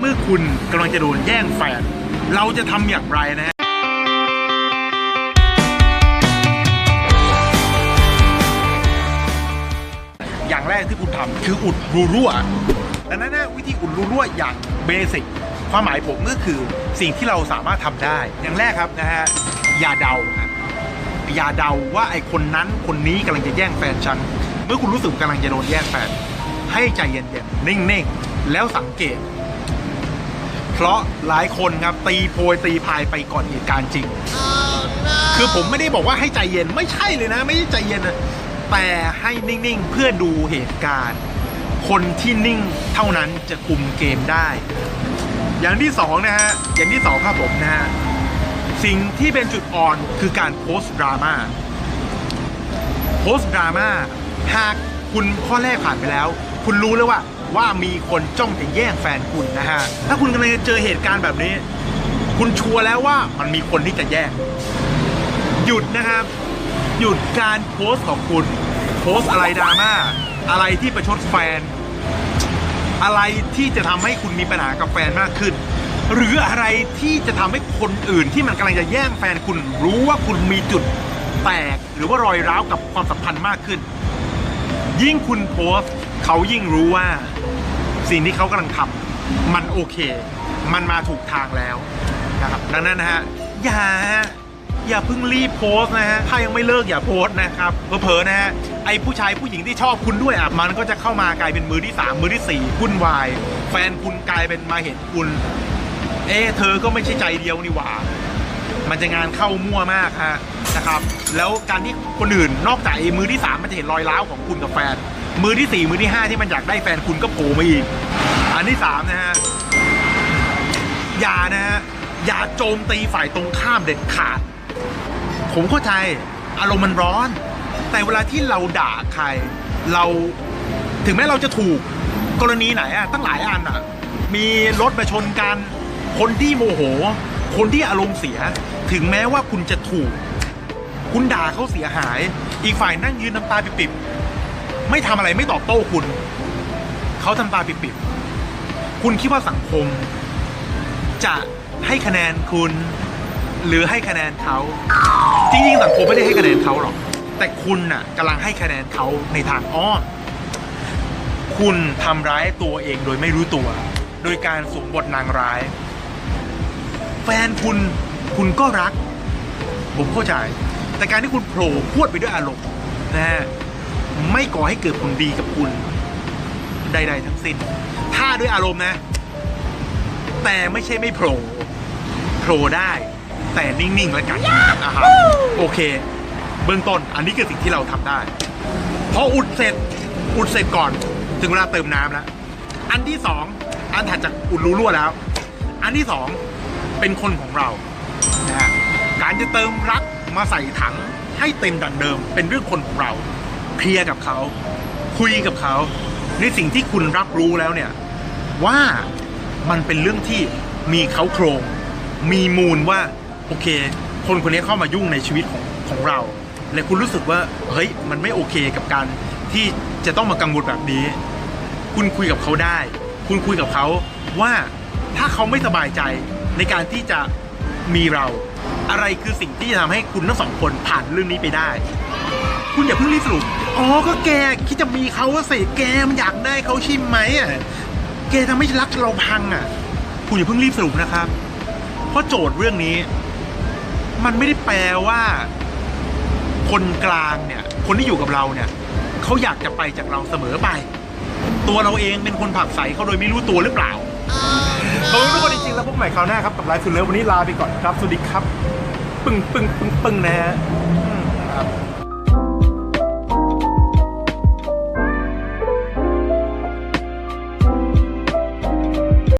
เมื่อคุณกำลังจะโดนแย่งแฟน เราจะทำอย่างไรนะฮะอย่างแรกที่คุณทำคืออุดรูรั่วดังนั้นนะวิธีอุดรูรั่วอย่างเบสิกความหมายผมก็คือสิ่งที่เราสามารถทำได้ อย่างแรกครับนะฮะอย่าเดาอย่าเดาว่าไอ้คนนั้นคนนี้กำลังจะแย่งแฟนฉันเมื่อคุณรู้สึกกำลังจะโดนแย่งแฟนให้ใจเย็นๆนิ่งๆ แล้วสังเกต เพราะหลายคนครับตีโพยตีพายไปก่อนเหตุการณ์จริง คือผมไม่ได้บอกว่าให้ใจเย็นไม่ใช่เลยนะ ไม่ใช่ใจเย็นนะแต่ให้นิ่งๆ เพื่อดูเหตุการณ์ คนที่นิ่งเท่านั้นจะคุมเกมได้ อย่างที่สองนะฮะอย่างที่สองครับผมนะฮะสิ่งที่เป็นจุดอ่อนคือการโพสต์ดราม่าโพสต์ดราม่าหากคุณข้อแรกผ่านไปแล้ว คุณรู้แล้วว่า ว่ามีคนจ้องจะแย่งแฟนคุณนะฮะ ถ้าคุณกำลังจะเจอเหตุการณ์แบบนี้ คุณชัวร์แล้วว่ามันมีคนที่จะแย่ง หยุดนะครับ หยุดการโพสต์ของคุณ โพสต์อะไรดราม่า อะไรที่ประชดแฟน อะไรที่จะทำให้คุณมีปัญหากับแฟนมากขึ้น หรืออะไรที่จะทำให้คนอื่นที่มันกำลังจะแย่งแฟนคุณรู้ว่าคุณมีจุดแตกหรือว่ารอยร้าวกับความสัมพันธ์มากขึ้น ยิ่งคุณโพสเขายิ่งรู้ว่าสิ่งที่เขากำลังทำมันโอเค มันมาถูกทางแล้วนะครับดังนั้นนะฮะอย่าอย่าเพิ่งรีบโพสนะฮะ ถ้ายังไม่เลิกอย่าโพสนะครับ เผลอๆนะฮะ ไอผู้ชายผู้หญิงที่ชอบคุณด้วยอะ มันก็จะเข้ามากลายเป็นมือที่สามมือที่สี่วุ่นวาย แฟนคุณกลายเป็นมาเห็นคุณ เอ๊เธอก็ไม่ใช่ใจเดียวนี่หว่า มันจะงานเข้ามั่วมากฮะ นะครับแล้วการที่คนอื่นนอกจากไอ้มือที่สามมันจะเห็นรอยร้าวของคุณกับแฟน มือที่สี่มือที่ห้าที่มันอยากได้แฟนคุณก็โผล่มาอีกอันที่สามนะฮะอย่านะฮะอย่าโจมตีฝ่ายตรงข้ามเด็ดขาด ผมเข้าใจอารมณ์มันร้อน แต่เวลาที่เราด่าใคร เราถึงแม้เราจะถูกกรณีไหนอะตั้งหลายอันอะมีรถมาชนกัน คนที่โมโห คนที่อารมณ์เสีย ถึงแม้ว่าคุณจะถูก คุณด่าเขาเสียหาย อีกฝ่ายนั่งยืนน้ำตาปิบๆไม่ทำอะไรไม่ตอบโต้คุณ เขาทำตาปิบๆคุณคิดว่าสังคม จะให้คะแนนคุณ หรือให้คะแนนเขาจริงๆสังคมไม่ได้ให้คะแนนเขาหรอก แต่คุณน่ะกำลังให้คะแนนเขาในทางอ้อมคุณทำร้ายตัวเองโดยไม่รู้ตัว โดยการสวมบทนางร้าย แฟนคุณคุณก็รัก ผมเข้าใจ แต่การที่คุณโผล่พูดไปด้วยอารมณ์นะฮะไม่ก่อให้เกิดผลดีกับคุณใด ๆ ทั้งสิ้น ถ้าด้วยอารมณ์นะ แต่ไม่ใช่ไม่โผล่โผล่ได้ แต่นิ่ง ๆ แล้วกันนะครับโอเค เบื้องต้นอันนี้คือสิ่งที่เราทำได้พออุดเสร็จอุดเสร็จก่อนถึงเวลาเติมน้ำแล้วอันที่สองอันถัดจากอุดรูรั่วแล้ว อันที่สองเป็นคนของเรานะฮะการจะเติมรัก มาใส่ถังให้เต็มดังเดิม เป็นเรื่องคนของเราเคลียร์กับเขา คุยกับเขาในสิ่งที่คุณรับรู้แล้วเนี่ย ว่ามันเป็นเรื่องที่มีเขาโครง มีมูลว่าโอเค คนคนนี้เข้ามายุ่งในชีวิตของของเรา และคุณรู้สึกว่าเฮ้ยมันไม่โอเคกับการที่จะต้องมากังวลแบบนี้ คุณคุยกับเขาได้ คุณคุยกับเขาว่าถ้าเขาไม่สบายใจในการที่จะ มีเรา อะไรคือสิ่งที่จะทำให้คุณทั้งสองคนผ่านเรื่องนี้ไปได้ คุณอย่าเพิ่งรีบสรุป อ๋อ ก็แกคิดจะมีเขาว่าเสกแกมันอยากได้เขาใชิมไหมอะ แกทำให้รักเราพังอะ คุณอย่าเพิ่งรีบสรุปนะครับ เพราะโจทย์เรื่องนี้ มันไม่ได้แปลว่า คนกลางเนี่ย คนที่อยู่กับเราเนี่ย เขาอยากจะไปจากเราเสมอไป ตัวเราเองเป็นคนผลักใสเขาโดยไม่รู้ตัวหรือเปล่า ขอบคุณทุกคนจริงๆแล้วพบใหม่คราวหน้าครับกับไลฟ์สุดเลิฟวันนี้ลาไปก่อนครับสวัสดีครับ ปึ้งปึ้งปึ้งปึ้งนะฮะครับ